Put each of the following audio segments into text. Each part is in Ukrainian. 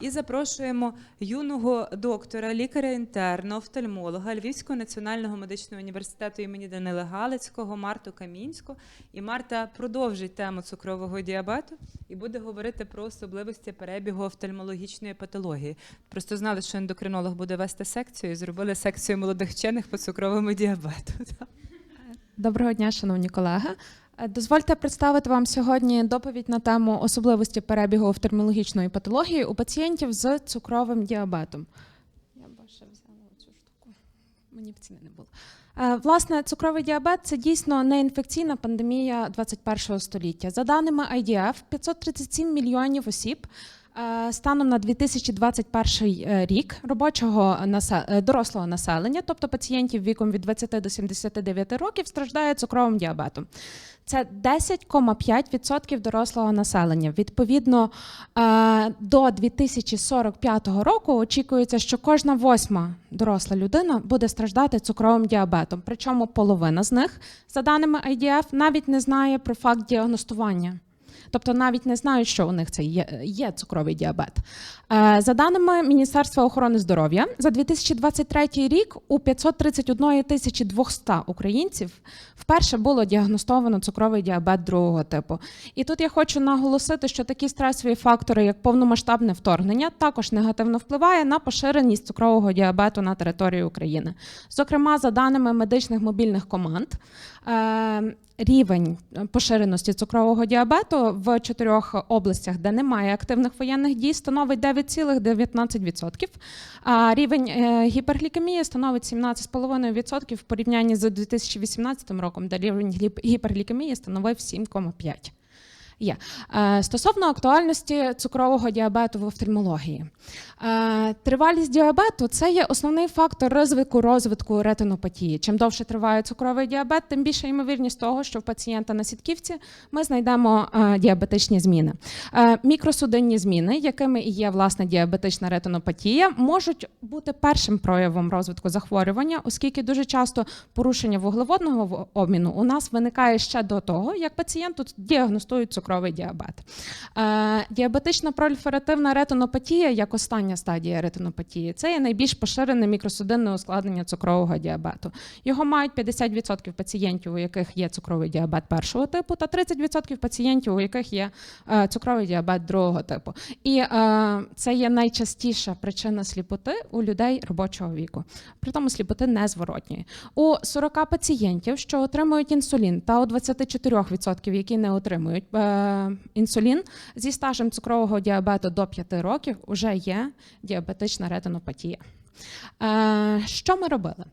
І запрошуємо юного доктора, лікаря-інтерна, офтальмолога Львівського національного медичного університету імені Данила Галицького Марту Камінську. І Марта продовжить тему цукрового діабету і буде говорити про особливості перебігу офтальмологічної патології. Просто знали, що ендокринолог буде вести секцію, і зробили секцію молодих вчених по цукровому діабету. Доброго дня, шановні колеги. Е, Дозвольте представити вам сьогодні доповідь на тему особливості перебігу офтальмологічної патології у пацієнтів з цукровим діабетом. Я б ще взяла цю штуку. Мені б ціни не було. Е, Власне, цукровий діабет це дійсно неінфекційна пандемія 21 століття. За даними IDF, 537 мільйонів осіб станом на 2021 рік робочого е, дорослого населення, тобто пацієнтів віком від 20 до 79 років, страждає цукровим діабетом. Це 10,5% дорослого населення. Відповідно, е, до 2045 року очікується, що кожна восьма доросла людина буде страждати цукровим діабетом. Причому половина з них, за даними IDF, навіть не знає про факт діагностування. Тобто навіть не знають, що у них це є, є цукровий діабет. Е, За даними Міністерства охорони здоров'я, за 2023 рік у 531 тисячі 200 українців вперше було діагностовано цукровий діабет другого типу. І тут я хочу наголосити, що такі стресові фактори, як повномасштабне вторгнення, також негативно впливає на поширеність цукрового діабету на території України. Зокрема, за даними медичних мобільних команд, е, рівень поширеності цукрового діабету в чотирьох областях, де немає активних воєнних дій, становить 9,19%, а рівень е, гіперглікемії становить 17,5% в порівнянні з 2018 роком, де рівень гіперглікемії становив 7,5%. Є. Е, Стосовно актуальності цукрового діабету в офтальмології. Е, Тривалість діабету це є основний фактор ризику розвитку ретинопатії. Чим довше триває цукровий діабет, тим більша ймовірність того, що в пацієнта на сітківці ми знайдемо е, діабетичні зміни. Мікросудинні зміни, якими і є власне діабетична ретинопатія, можуть бути першим проявом розвитку захворювання, оскільки дуже часто порушення вуглеводного обміну у нас виникає ще до того, як пацієнту діагностують цукровий діабет. Е, Діабетична проліферативна ретинопатія, як остання стадія ретинопатії, це є найбільш поширене мікросудинне ускладнення цукрового діабету. Його мають 50% пацієнтів, у яких є цукровий діабет першого типу, та 30% пацієнтів, у яких є е, цукровий діабет другого типу. І е, це є найчастіша причина сліпоти у людей робочого віку. При тому сліпоти незворотньої. У 40 пацієнтів, що отримують інсулін, та у 24%, які не отримують інсулін, зі стажем цукрового діабету до 5 років вже є діабетична ретинопатія. Е, Що ми робили?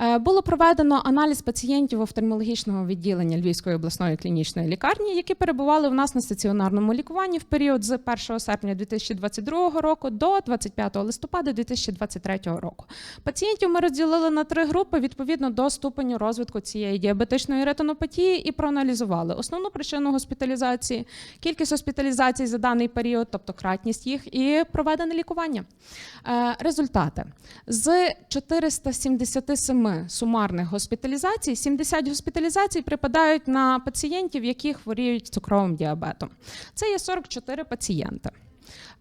Е, Було проведено аналіз пацієнтів офтальмологічного відділення Львівської обласної клінічної лікарні, які перебували в нас на стаціонарному лікуванні в період з 1 серпня 2022 року до 25 листопада 2023 року. Пацієнтів ми розділили на три групи відповідно до ступеню розвитку цієї діабетичної ретинопатії і проаналізували основну причину госпіталізації, кількість госпіталізацій за даний період, тобто кратність їх, і проведене лікування. Е, Результати з 477 сумарних госпіталізацій, 70 госпіталізацій припадають на пацієнтів, які хворіють цукровим діабетом. Це є 44 пацієнти.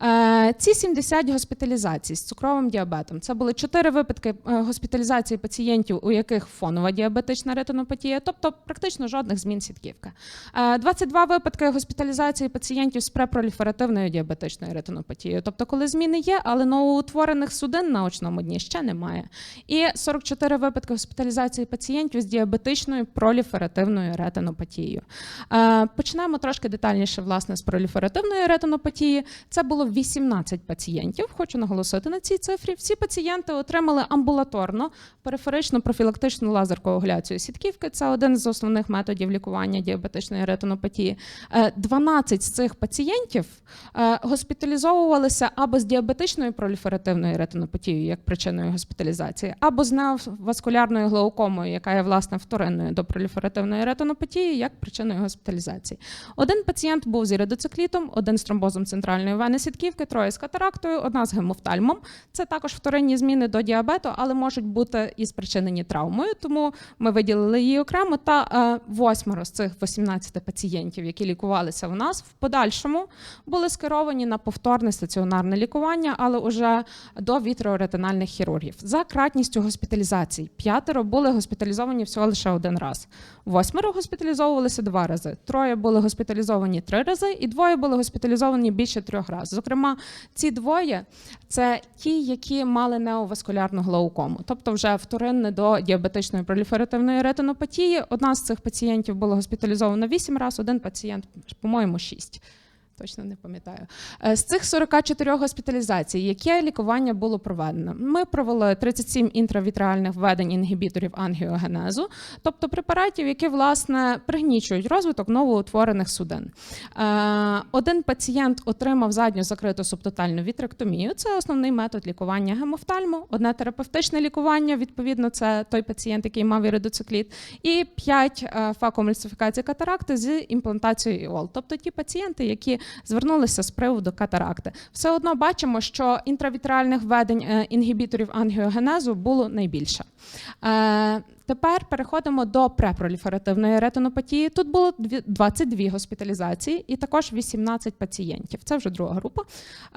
Е, Ці 70 госпіталізацій з цукровим діабетом це були 4 випадки е, госпіталізації пацієнтів, у яких фонова діабетична ретинопатія, тобто практично жодних змін сітківки. Е, 22 випадки госпіталізації пацієнтів з препроліферативною діабетичною ретинопатією, тобто коли зміни є, але новоутворених судин на очному дні ще немає. І 44 випадки госпіталізації пацієнтів з діабетичною проліферативною ретинопатією. Е, Почнемо трошки детальніше власне з проліферативної ретинопатії. Це було 18 пацієнтів. Хочу наголосити на цій цифрі. Всі пацієнти отримали амбулаторно периферичну профілактичну лазеркоагуляцію сітківки. Це один з основних методів лікування діабетичної ретинопатії. Е, 12 з цих пацієнтів е, госпіталізовувалися або з діабетичною проліферативною ретинопатією як причиною госпіталізації, або з неоваскулярною глаукомою, яка є власне вторинною до проліферативної ретинопатії, як причиною госпіталізації. Один пацієнт був з іридоциклітом, один з тромбозом центральної вени сітківки, троє з катарактою, одна з гемофтальмом. Це також вторинні зміни до діабету, але можуть бути і спричинені травмою. Тому ми виділили її окремо. Та е, восьмеро з цих 18 пацієнтів, які лікувалися у нас, в подальшому були скеровані на повторне стаціонарне лікування, але уже до вітреоретинальних хірургів. За кратністю госпіталізацій п'ятеро були госпіталізовані всього лише один раз. Восьмеро госпіталізовувалися два рази. Троє були госпіталізовані три рази, і двоє були госпіталізовані більше трьох разів. Зокрема, ці двоє це ті, які мали неоваскулярну глаукому, тобто вже вторинне до діабетичної проліферативної ретинопатії. Одна з цих пацієнтів була госпіталізована вісім разів, один пацієнт, по-моєму, шість. Точно не пам'ятаю. Е, З цих 44 госпіталізацій, яке лікування було проведено? Ми провели 37 інтравітріальних введень інгібіторів ангіогенезу, тобто препаратів, які власне пригнічують розвиток новоутворених судин. Е, Один пацієнт отримав задню закриту субтотальну вітректомію. Це основний метод лікування гемофтальму. Одне терапевтичне лікування, відповідно, це той пацієнт, який мав іридоцикліт, і 5 факомульсифікацій катаракти з імплантацією ІОЛ. Тобто ті пацієнти, які звернулися з приводу катаракти. Все одно бачимо, що інтравітріальних введень е, інгібіторів ангіогенезу було найбільше. Е, Тепер переходимо до препроліферативної ретинопатії. Тут було 22 госпіталізації і також 18 пацієнтів. Це вже друга група.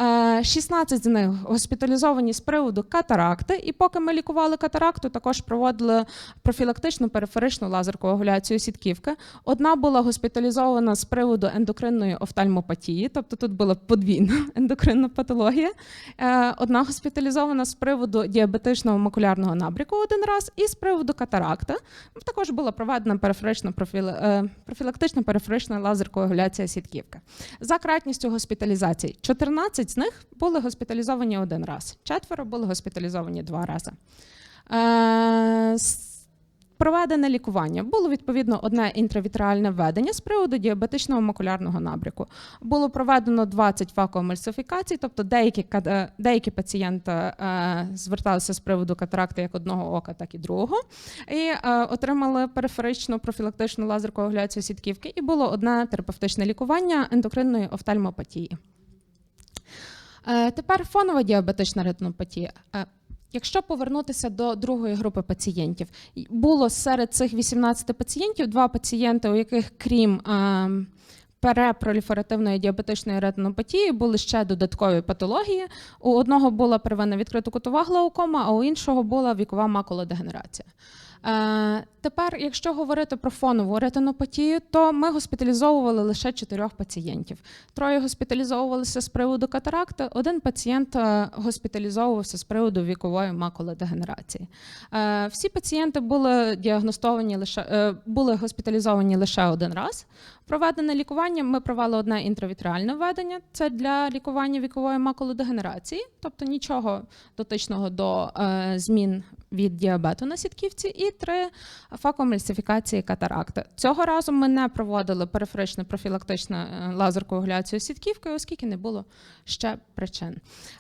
Е, 16 з них госпіталізовані з приводу катаракти. І поки ми лікували катаракту, також проводили профілактичну периферичну лазеркоагуляцію сітківки. Одна була госпіталізована з приводу ендокринної офтальмопатії, тобто тут була подвійна ендокринна патологія. Е, Одна госпіталізована з приводу діабетичного макулярного набряку один раз, і з приводу катаракти. Також була проведена периферична профіла... е, профілактична периферична лазеркоагуляція сітківки. За кратністю госпіталізацій 14 з них були госпіталізовані один раз, четверо були госпіталізовані два рази. Проведене лікування було відповідно одне інтравітріальне введення з приводу діабетичного макулярного набряку. Було проведено 20 факоемульсифікацій, тобто деякі, е, деякі пацієнти е, зверталися з приводу катаракти як одного ока, так і другого, і е, отримали периферичну профілактичну лазеркоагуляцію сітківки, і було одне терапевтичне лікування ендокринної офтальмопатії. Тепер фонова діабетична ретинопатія. Е, Якщо повернутися до другої групи пацієнтів, було серед цих 18 пацієнтів два пацієнти, у яких крім а, перепроліферативної діабетичної ретинопатії були ще додаткові патології. У одного була первинна відкритокутова глаукома, а у іншого була вікова макулодегенерація. Е, тепер, якщо говорити про фонову ретинопатію, то ми госпіталізовували лише чотирьох пацієнтів. Троє госпіталізовувалися з приводу катаракти, один пацієнт е, госпіталізовувався з приводу вікової макулодегенерації. Е, всі пацієнти були діагностовані лише були госпіталізовані лише один раз. Проведене лікування ми провели одне інтравітріальне введення. Це для лікування вікової макулодегенерації, тобто нічого дотичного до змін від діабету на сітківці, і три факоемульсифікації катаракти. Цього разу ми не проводили периферичну профілактичну е, лазеркоагуляцію сітківки, оскільки не було ще причин.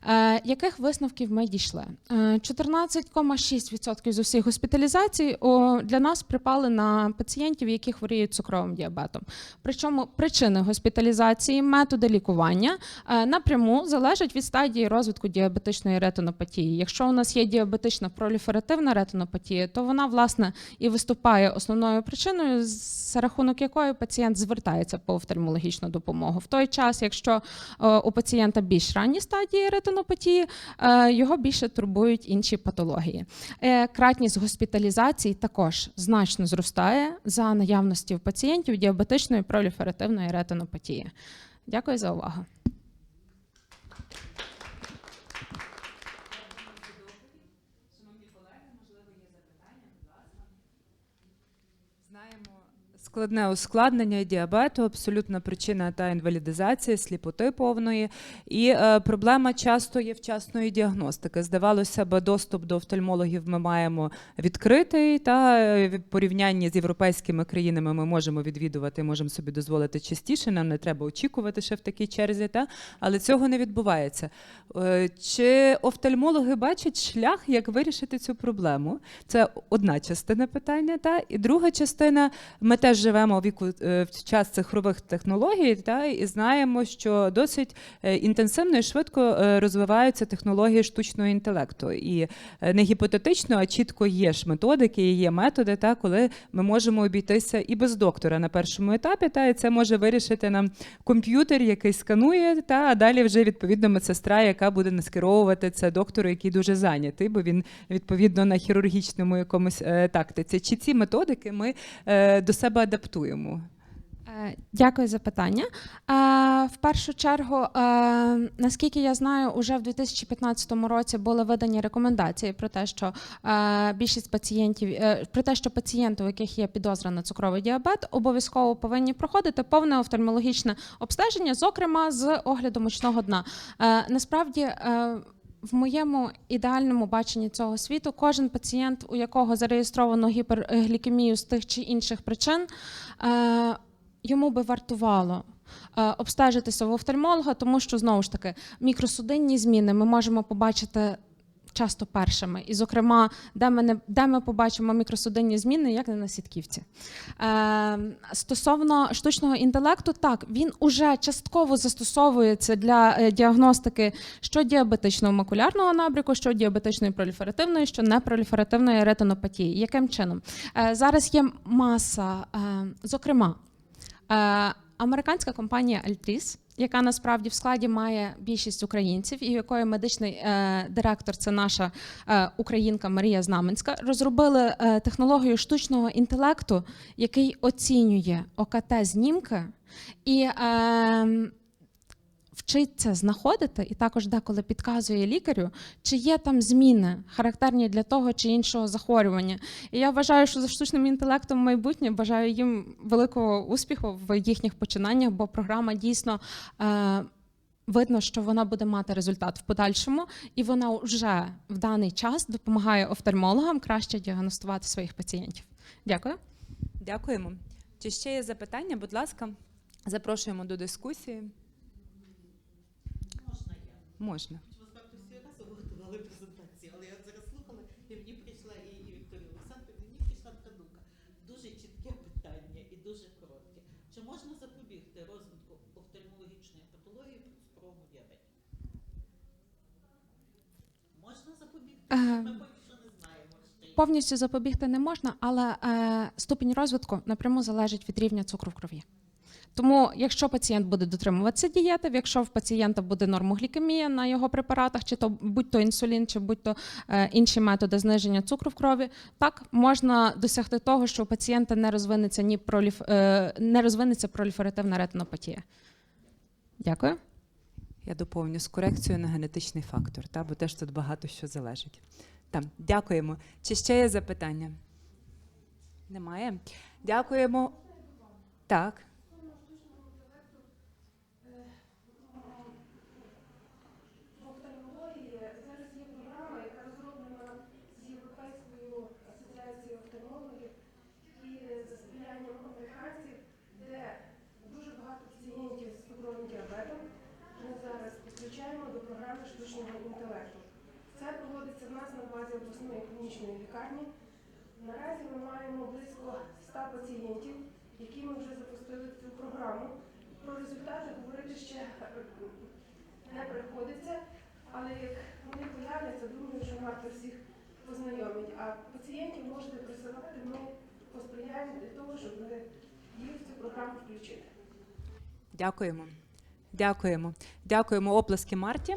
Е, яких висновків ми дійшли? Е, 14,6% з усіх госпіталізацій для нас припали на пацієнтів, які хворіють цукровим діабетом. Причому причини госпіталізації, методи лікування е, напряму залежать від стадії розвитку діабетичної ретинопатії. Якщо у нас є діабетична проліферативна ретинопатія, то вона власне і виступає основною причиною, за рахунок якої пацієнт звертається по офтальмологічну допомогу. В той час, якщо е, у пацієнта більш ранні стадії ретинопатії, е, його більше турбують інші патології. Е, Кратність госпіталізацій також значно зростає за наявності в пацієнтів діабетичної проліферативної ретинопатії. Дякую за увагу. Складне ускладнення діабету, абсолютна причина та інвалідизація, сліпоти повної. І е, проблема часто є вчасної діагностики. Здавалося б, доступ до офтальмологів ми маємо відкритий. Та е, в порівнянні з європейськими країнами ми можемо відвідувати, можемо собі дозволити частіше. Нам не треба очікувати ще в такій черзі, та але цього не відбувається. Е, Чи офтальмологи бачать шлях, як вирішити цю проблему? Це одна частина питання. Та і друга частина. Ми теж живемо віку е, в час цифрових технологій, та і знаємо, що досить е, інтенсивно і швидко е, розвиваються технології штучного інтелекту. І не гіпотетично, а чітко є ж методики, є методи, та коли ми можемо обійтися і без доктора на першому етапі. Та і це може вирішити нам комп'ютер, який сканує, та а далі вже відповідно медсестра, яка буде наскеровувати це доктору, який дуже зайнятий, бо він відповідно на хірургічному якомусь тактиці. Чи ці методики ми до себе адаптуємо? Е, Дякую за питання. Е, В першу чергу, е, наскільки я знаю, уже в 2015 році були видані рекомендації про те, що більшість пацієнтів про те, що пацієнти, у яких є підозра на цукровий діабет, обов'язково повинні проходити повне офтальмологічне обстеження, зокрема з оглядом очного дна. Насправді. В моєму ідеальному баченні цього світу кожен пацієнт, у якого зареєстровано гіперглікемію з тих чи інших причин, е, йому би вартувало е, обстежитися в офтальмолога, тому що знову ж таки мікросудинні зміни ми можемо побачити. Часто першими, і, зокрема, де ми, не, де ми побачимо мікросудинні зміни, як не на сітківці. Е, стосовно штучного інтелекту, так він уже частково застосовується для е, діагностики що діабетичного макулярного набряку, що діабетичної проліферативної, що непроліферативної ретинопатії. Яким чином? Е, зараз є маса, е, зокрема, е, американська компанія Altris, яка насправді в складі має більшість українців, і якої медичний е, директор це наша е, українка Марія Знаменська, розробили е, технологію штучного інтелекту, який оцінює ОКТ знімки і е, вчиться знаходити, і також деколи підказує лікарю, чи є там зміни, характерні для того чи іншого захворювання. І я вважаю, що за штучним інтелектом майбутнє бажаю їм великого успіху в їхніх починаннях, бо програма дійсно. Е, Видно, що вона буде мати результат в подальшому, і вона вже в даний час допомагає офтальмологам краще діагностувати своїх пацієнтів. Дякую. Дякуємо. Чи ще є запитання? Будь ласка, запрошуємо до дискусії. Можна. Ви факту всі раз ви готували презентацію, але я зараз слухала, і мені прийшла і, Вікторія Олександрівна, мені прийшла така думка. Дуже чітке питання і дуже коротке. Чи можна запобігти розвитку офтальмологічної патології при цукровому діабеті? Можна запобігти? Е, Ми поки що не знаємо. Повністю запобігти не можна, але е, ступінь розвитку напряму залежить від рівня цукру в крові. Тому, якщо пацієнт буде дотримуватися дієти, якщо в пацієнта буде нормоглікемія на його препаратах, чи то будь то інсулін, чи будь то е, інші методи зниження цукру в крові, так можна досягти того, що у пацієнта не розвинеться ні проліф, е, не розвинеться проліферативна ретинопатія. Дякую. Я доповню з корекцією на генетичний фактор, та, бо теж тут багато що залежить. Там, дякуємо. Чи ще є запитання? Немає? Дякуємо. Так. В офтальмології зараз є програма, яка розроблена з Європейською асоціацією офтальмологів і за сприянням американців, де дуже багато пацієнтів з цукровим діабетом ми зараз підключаємо до програми штучного інтелекту. Це проводиться в нас на базі обласної клінічної лікарні. Наразі ми маємо близько 100 пацієнтів, які ми вже запустили цю програму. Про результати говорити ще е, не приходиться, але як вони появляться, думаю, що варто всіх познайомити. А пацієнтів можете присилати, ми посприяємо для того, щоб їх в цю програму включити. Дякуємо. Дякуємо. Дякуємо оплески Марті.